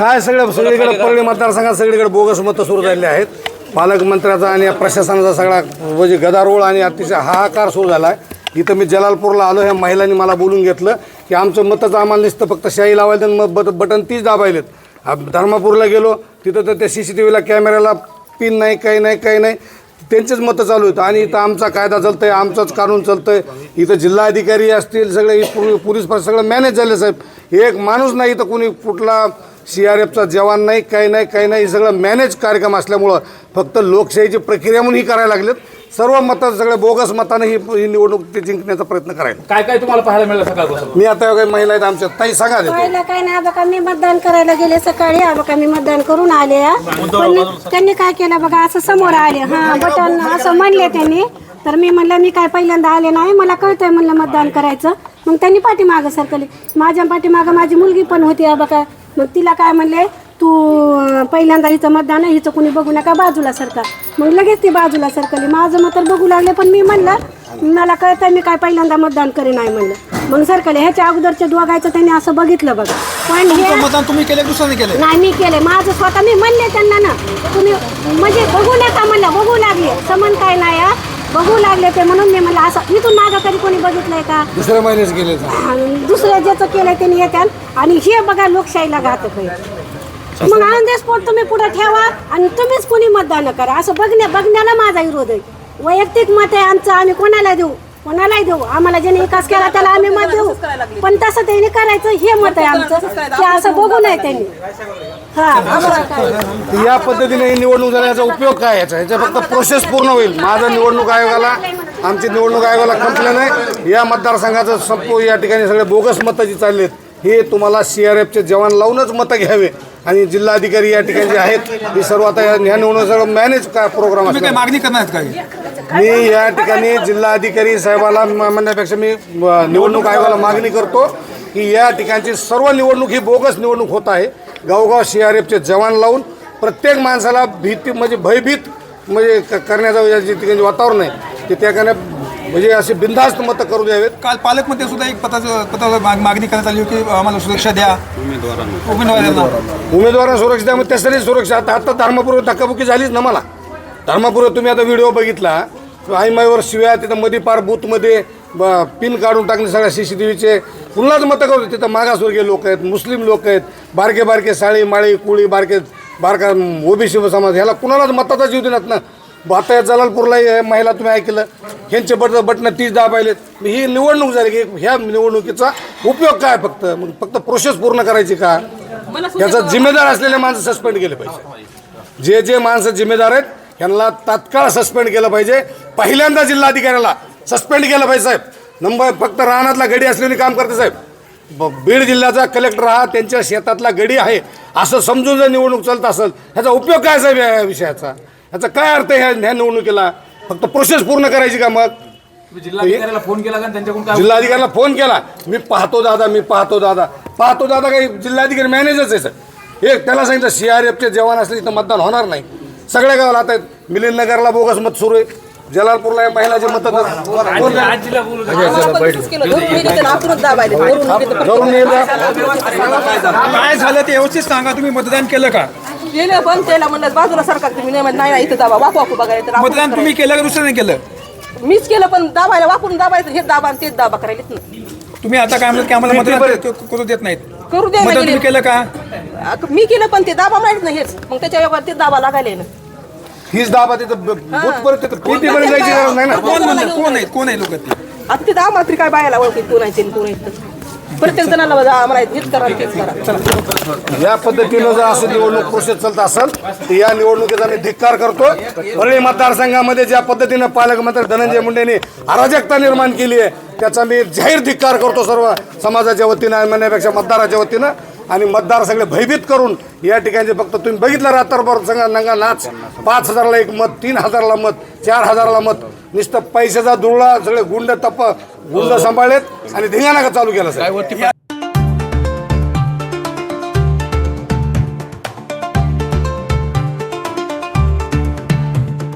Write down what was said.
काय सगळं सगळीकडे परळी मतदारसंघात सगळीकडे बोगस मतं सुरू झालेली आहेत. पालकमंत्र्याचा आणि प्रशासनाचा सगळा म्हणजे गदारोळ आणि अतिशय हाहाकार सुरू झाला आहे इथं मी जलालपूरला आलो ह्या महिलांनी मला बोलून घेतलं की आमचं मतच आम्हाला नुसतं फक्त शाही लावायचं आणि मग बट बटन तीच दाबायलेत. धर्मापूरला गेलो तिथं तर त्या सी सी टी व्हीला कॅमेऱ्याला पिन नाही काही नाही काही नाही. त्यांचेच मतं चालू आहेत आणि इथं आमचा कायदा चालतंय आमचंच कानून चालतंय. इथं जिल्हाधिकारी असतील सगळे पोलीस सगळं मॅनेज झाले साहेब. एक माणूस नाही इथं कोणी कुठला सी आर एफचा जवान नाही काही नाही काही नाही हे सगळं मॅनेज कार्यक्रम असल्यामुळं फक्त लोकशाहीची प्रक्रिया म्हणून ही करायला लागलेत. सर्व मतं सगळे बोगस मतानं ही ही निवडणूक ते जिंकण्याचा प्रयत्न करायला. काय काय तुम्हाला पाहायला मिळालं सकाळपासून? मी आता काही महिला आहेत आमच्या ताई सांगा देतो पहिलं काय नाही बघा मी मतदान करायला गेले सकाळी हा बघा मी मतदान करून आले. पण त्यांनी काय केलं बघा असं समोर आले हा बटन असं म्हणले त्यांनी. तर मी म्हणलं मी काय पहिल्यांदा आले नाही मला कळतंय म्हणलं मतदान करायचं. मग त्यांनी पाठीमागं सरकली. माझ्या पाठीमागं माझी मुलगी पण होती बघा मग तिला काय म्हणले तू पहिल्यांदा हिचं मतदान आहे हिचं कुणी बघू नका बाजूला सरका मग लगेच ती बाजूला सरकली. माझं मत तर बघू लागले पण मी म्हणलं मला कळतंय मी काय पहिल्यांदा मतदान करी नाही म्हणलं. मग सरकले. ह्याच्या अगोदरच्या दोघायचं त्यांनी असं बघितलं बघा. पण हे मतदान तुम्ही केलं दुसऱ्याने केलं नाही मी केले माझं स्वतः मी म्हणले त्यांना ना तुम्ही म्हणजे बघू नका म्हणलं बघू लागले. समन काय नाही. बघू लागले ते म्हणून मी म्हणलं असं इथून मागं कधी कोणी बघितलंय का? दुसऱ्या महिन्याच गेले दुसरं ज्याचं केलंय त्यांनी येत्याल आणि. हे बघा लोकशाहीला घातक आहे. मग ऑन द स्पॉट तुम्ही पुढे ठेवा आणि तुम्हीच कोणी मतदान करा. असं बघण्या बघण्याला माझा विरोध आहे. वैयक्तिक मत आहे आमचं आम्ही कोणाला देऊ? कोणालाही देऊ. आम्हाला ज्याने विकास केला त्याला आम्ही मत देऊ. पण तसं त्यांनी करायचं हे मत आहे आमचं. की असं बघू नये त्यांनी. हा या पद्धतीने ही निवडणूक झाल्याचा उपयोग काय याचा? ह्याचा फक्त प्रोसेस पूर्ण होईल. माझं निवडणूक आयोगाला आमची निवडणूक आयोगाला कंप्लेन आहे या मतदारसंघाचं संपू या ठिकाणी सगळे बोगस मतं जी चालली आहेत हे तुम्हाला सी आर एफचे जवान लावूनच मतं घ्यावे. आणि जिल्हाधिकारी या ठिकाणी जे आहेत हे सर्व आता या निवडणूक सगळं मॅनेज काय प्रोग्राम असणार? मागणी करणार काय मी या ठिकाणी जिल्हाधिकारी साहेबाला म्हणण्यापेक्षा मी निवडणूक आयोगाला मागणी करतो की या ठिकाणची सर्व निवडणूक ही बोगस निवडणूक होत आहे. गावगाव सी आर एफचे जवान लावून प्रत्येक माणसाला भीती म्हणजे भयभीत म्हणजे क- करण्याचं या जे ठिकाणी वातावरण आहे. ते त्या म्हणजे असे बिनधास्त मतं करू द्यावेत. काल पालकमध्ये सुद्धा एक पत्राचं पत्रावर माग- मागणी करण्यात आली होती की आम्हाला सुरक्षा द्या. उमेदवारांना. उमेदवारांना सुरक्षा त्यामुळे त्यासाठी सुरक्षा. आता आता धर्मपूर्व धक्काबुक्की झालीच ना मला. धर्मपूर्व तुम्ही आता व्हिडिओ बघितला. आईमाईवर शिव्या तिथं मध्ये पार बूथमध्ये ब- पिन काढून टाकले सगळ्या सी सी टी व्हीचे. पुन्हाच मतं करतो तिथं मागासवर्गीय लोक आहेत मुस्लिम लोक आहेत बारके बारके साळी माळी कुळी बारके बारका ओबीसी समाज ह्याला कुणालाच मताचा जीव देणार ना? आता या जलालपूरला हे महिला तुम्ही ऐकलं ह्यांचे बट बटणं तीच दाबायलेत ही निवडणूक झाली की ह्या निवडणुकीचा उपयोग काय फक्त? मग फक्त प्रोसेस पूर्ण करायची का? याचा जिम्मेदार असलेले माणसं सस्पेंड केले पाहिजे. जे जे माणसं जिम्मेदार आहेत यांना तात्काळ सस्पेंड केलं पाहिजे. पहिल्यांदा जिल्हाधिकाऱ्याला सस्पेंड केलं पाहिजे साहेब. नंबर फक्त रानातला गडी असलेली काम करते साहेब. बीड जिल्ह्याचा कलेक्टर हा त्यांच्या शेतातला गडी आहे. असं समजून जर निवडणूक चालत असेल ह्याचा उपयोग काय साहेब या विषयाचा? ह्याचा काय अर्थ आहे ह्या ह्या निवडणुकीला? फक्त प्रोसेस पूर्ण करायची का मग? तुम्ही जिल्हाधिकाऱ्याला फोन केला का आणि त्यांच्याकडून काय जिल्हाधिकाऱ्याला फोन केला. मी पाहतो दादा मी पाहतो दादा. पाहतो दादा काही जिल्हाधिकारी मॅनेजरच आहे सर एक त्याला सांगितलं सी आर एफचे जवान असले तर मतदान होणार नाही. सगळ्या गावाला आता मिलिंदनगरला बोगस मत सुरू आहे. जलालपूरला या महिलाचे मत. काय झालं? ते व्यवस्थित सांगा तुम्ही मतदान केलं का? गेलं पण त्याला म्हणलं बाजूला सरकार तुम्ही नाही म्हणत, नाही नाही, इथं दाबा वाकू वाकू बघायला तर आपण मतदान तुम्ही केलं का दुसऱ्याने केलं. मीच केलं पण दाबायला वाकून दाबायचं हे दाबा आणि तेच दाबा करायला ना. तुम्ही आता काय म्हणत की आम्हाला मतदान करू देत नाहीत. करू द्या मतदान तुम्ही. केलं का? मी केलं पण ते दाबा माहीत नाही हेच. मग त्याच्या व्यवहार ते दाबा लागायला ना. हीच दाबा तिथं बूथ पर्यंत तिथं पेटीपर्यंत जायची गरज नाही ना? कोण म्हणलं कोण आहेत? कोण आहे लोक ते? आता ते दाबा तरी काय बायाला ओळखीत कोण आहे कोण आहे प्रत्येक जणाला बघा, आम्हाला हेच करा करा. चला. या पद्धतीनं जर असं निवडणूक प्रोसेस चालत असेल तर या निवडणुकीचा मी धिक्कार करतो परळी मतदारसंघामध्ये ज्या पद्धतीनं पालकमंत्री धनंजय मुंडेंनी अराजकता निर्माण केली आहे त्याचा मी जाहीर धिक्कार करतो सर्व समाजाच्या वतीनं म्हणण्यापेक्षा मतदाराच्या वतीनं. आणि मतदार सगळे भयभीत करून या ठिकाणी फक्त तुम्ही बघितलं रात्रभर संघ नंगा नाच. पाच हजारला एक मत तीन हजारला मत चार हजारला मत. नुसतं पैशाचा दुरळा सगळे गुंड तप गुंड सांभाळलेत आणि धिंगाणा चालू केला सर.